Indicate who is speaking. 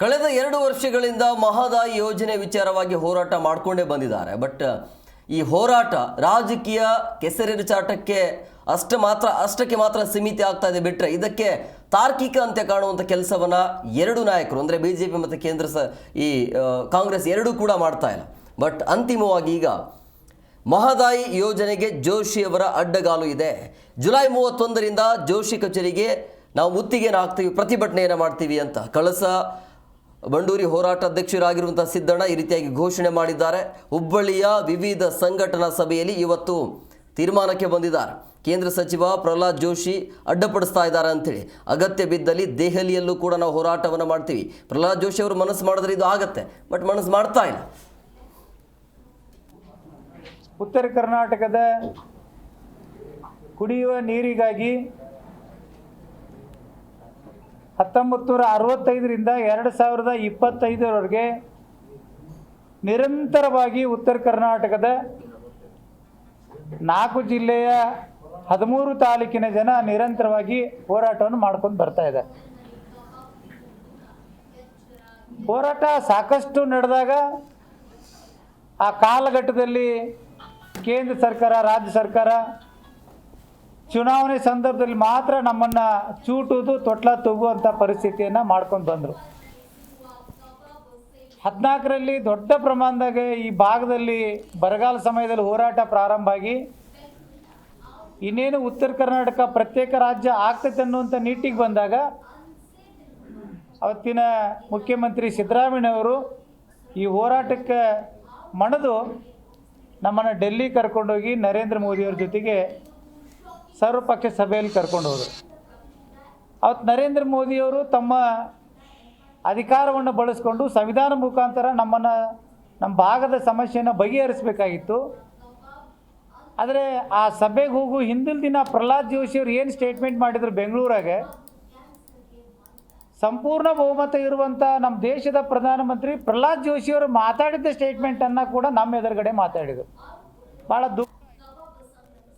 Speaker 1: ಕಳೆದ ಎರಡು ವರ್ಷಗಳಿಂದ ಮಹದಾಯಿ ಯೋಜನೆ ವಿಚಾರವಾಗಿ ಹೋರಾಟ ಮಾಡಿಕೊಂಡೇ ಬಂದಿದ್ದಾರೆ. ಬಟ್, ಈ ಹೋರಾಟ ರಾಜಕೀಯ ಕೆಸರಿನ ಚಾಟಕ್ಕೆ ಅಷ್ಟು ಮಾತ್ರ, ಅಷ್ಟಕ್ಕೆ ಮಾತ್ರ ಸೀಮಿತ ಆಗ್ತಾ ಇದೆ. ಬಿಟ್ಟರೆ ಇದಕ್ಕೆ ತಾರ್ಕಿಕ ಅಂತ್ಯ ಕಾಣುವಂಥ ಕೆಲಸವನ್ನು ಎರಡು ನಾಯಕರು, ಅಂದರೆ ಬಿ ಜೆ ಪಿ ಮತ್ತು ಕೇಂದ್ರ ಸ, ಈ ಕಾಂಗ್ರೆಸ್ ಎರಡೂ ಕೂಡ ಮಾಡ್ತಾ ಇಲ್ಲ. ಬಟ್, ಅಂತಿಮವಾಗಿ ಈಗ ಮಹದಾಯಿ ಯೋಜನೆಗೆ ಜೋಶಿಯವರ ಅಡ್ಡಗಾಲು ಇದೆ. ಜುಲೈ ಮೂವತ್ತೊಂದರಿಂದ ಜೋಶಿ ಕಚೇರಿಗೆ ನಾವು ಮುತ್ತಿಗೆನ ಹಾಕ್ತೀವಿ, ಪ್ರತಿಭಟನೆಯನ್ನು ಮಾಡ್ತೀವಿ ಅಂತ. ಕಳಸ ಬಂಡೂರಿ ಹೋರಾಟ ಅಧ್ಯಕ್ಷರಾಗಿರುವಂಥ ಸಿದ್ದಣ್ಣ ಈ ರೀತಿಯಾಗಿ ಘೋಷಣೆ ಮಾಡಿದ್ದಾರೆ. ಹುಬ್ಬಳ್ಳಿಯ ವಿವಿಧ ಸಂಘಟನಾ ಸಭೆಯಲ್ಲಿ ಇವತ್ತು ತೀರ್ಮಾನಕ್ಕೆ ಬಂದಿದ್ದಾರೆ. ಕೇಂದ್ರ ಸಚಿವ ಪ್ರಹ್ಲಾದ್ ಜೋಶಿ ಅಡ್ಡಪಡಿಸ್ತಾ ಇದ್ದಾರೆ ಅಂತೇಳಿ. ಅಗತ್ಯ ಬಿದ್ದಲ್ಲಿ ದೆಹಲಿಯಲ್ಲೂ ಕೂಡ ನಾವು ಹೋರಾಟವನ್ನು ಮಾಡ್ತೀವಿ. ಪ್ರಹ್ಲಾದ್ ಜೋಶಿ ಅವರು ಮನಸ್ಸು ಮಾಡಿದ್ರೆ ಇದು ಆಗತ್ತೆ, ಬಟ್ ಮನಸ್ಸು ಮಾಡ್ತಾ ಇಲ್ಲ.
Speaker 2: ಉತ್ತರ ಕರ್ನಾಟಕದ ಕುಡಿಯುವ ನೀರಿಗಾಗಿ ಹತ್ತೊಂಬತ್ತು ನೂರ ಅರವತ್ತೈದರಿಂದ ಎರಡು ಸಾವಿರದ ಇಪ್ಪತ್ತೈದರವರೆಗೆ ನಿರಂತರವಾಗಿ ಉತ್ತರ ಕರ್ನಾಟಕದ ನಾಲ್ಕು ಜಿಲ್ಲೆಯ ಹದಿಮೂರು ತಾಲೂಕಿನ ಜನ ನಿರಂತರವಾಗಿ ಹೋರಾಟವನ್ನು ಮಾಡ್ಕೊಂಡು ಬರ್ತಾ ಇದ್ದಾರೆ. ಹೋರಾಟ ಸಾಕಷ್ಟು ನಡೆದಾಗ ಆ ಕಾಲಘಟ್ಟದಲ್ಲಿ ಕೇಂದ್ರ ಸರ್ಕಾರ, ರಾಜ್ಯ ಸರ್ಕಾರ ಚುನಾವಣೆ ಸಂದರ್ಭದಲ್ಲಿ ಮಾತ್ರ ನಮ್ಮನ್ನು ಚೂಟುದು, ತೊಟ್ಲ ತೂಗುವಂಥ ಪರಿಸ್ಥಿತಿಯನ್ನು ಮಾಡ್ಕೊಂಡು ಬಂದರು. ಹದಿನಾಲ್ಕರಲ್ಲಿ ದೊಡ್ಡ ಪ್ರಮಾಣದಾಗ ಈ ಭಾಗದಲ್ಲಿ ಬರಗಾಲ ಸಮಯದಲ್ಲಿ ಹೋರಾಟ ಪ್ರಾರಂಭ ಆಗಿ ಇನ್ನೇನು ಉತ್ತರ ಕರ್ನಾಟಕ ಪ್ರತ್ಯೇಕ ರಾಜ್ಯ ಆಗ್ತೈತೆ ಅನ್ನುವಂಥ ನೀಟಿಗೆ ಬಂದಾಗ ಅವತ್ತಿನ ಮುಖ್ಯಮಂತ್ರಿ ಸಿದ್ದರಾಮಯ್ಯನವರು ಈ ಹೋರಾಟಕ್ಕೆ ಮಣದು ನಮ್ಮನ್ನು ಡೆಲ್ಲಿ ಕರ್ಕೊಂಡೋಗಿ ನರೇಂದ್ರ ಮೋದಿಯವ್ರ ಜೊತೆಗೆ ಸರ್ವಪಕ್ಷ ಸಭೆಯಲ್ಲಿ ಕರ್ಕೊಂಡು ಹೋದರು. ಅವತ್ತು ನರೇಂದ್ರ ಮೋದಿಯವರು ತಮ್ಮ ಅಧಿಕಾರವನ್ನು ಬಳಸ್ಕೊಂಡು ಸಂವಿಧಾನ ಮುಖಾಂತರ ನಮ್ಮನ್ನು ನಮ್ಮ ಭಾಗದ ಸಮಸ್ಯೆಯನ್ನು ಬಗೆಹರಿಸಬೇಕಾಗಿತ್ತು. ಆದರೆ ಆ ಸಭೆಗೆ ಹೋಗು ಹಿಂದಿನ ದಿನ ಪ್ರಹ್ಲಾದ್ ಜೋಶಿಯವರು ಏನು ಸ್ಟೇಟ್ಮೆಂಟ್ ಮಾಡಿದರು ಬೆಂಗಳೂರಾಗೆ, ಸಂಪೂರ್ಣ ಬಹುಮತ ಇರುವಂಥ ನಮ್ಮ ದೇಶದ ಪ್ರಧಾನಮಂತ್ರಿ ಪ್ರಹ್ಲಾದ್ ಜೋಶಿಯವರು ಮಾತಾಡಿದ್ದ ಸ್ಟೇಟ್ಮೆಂಟನ್ನು ಕೂಡ ನಮ್ಮ ಎದುರುಗಡೆ ಮಾತಾಡಿದರು. ಭಾಳ ದುಃಖ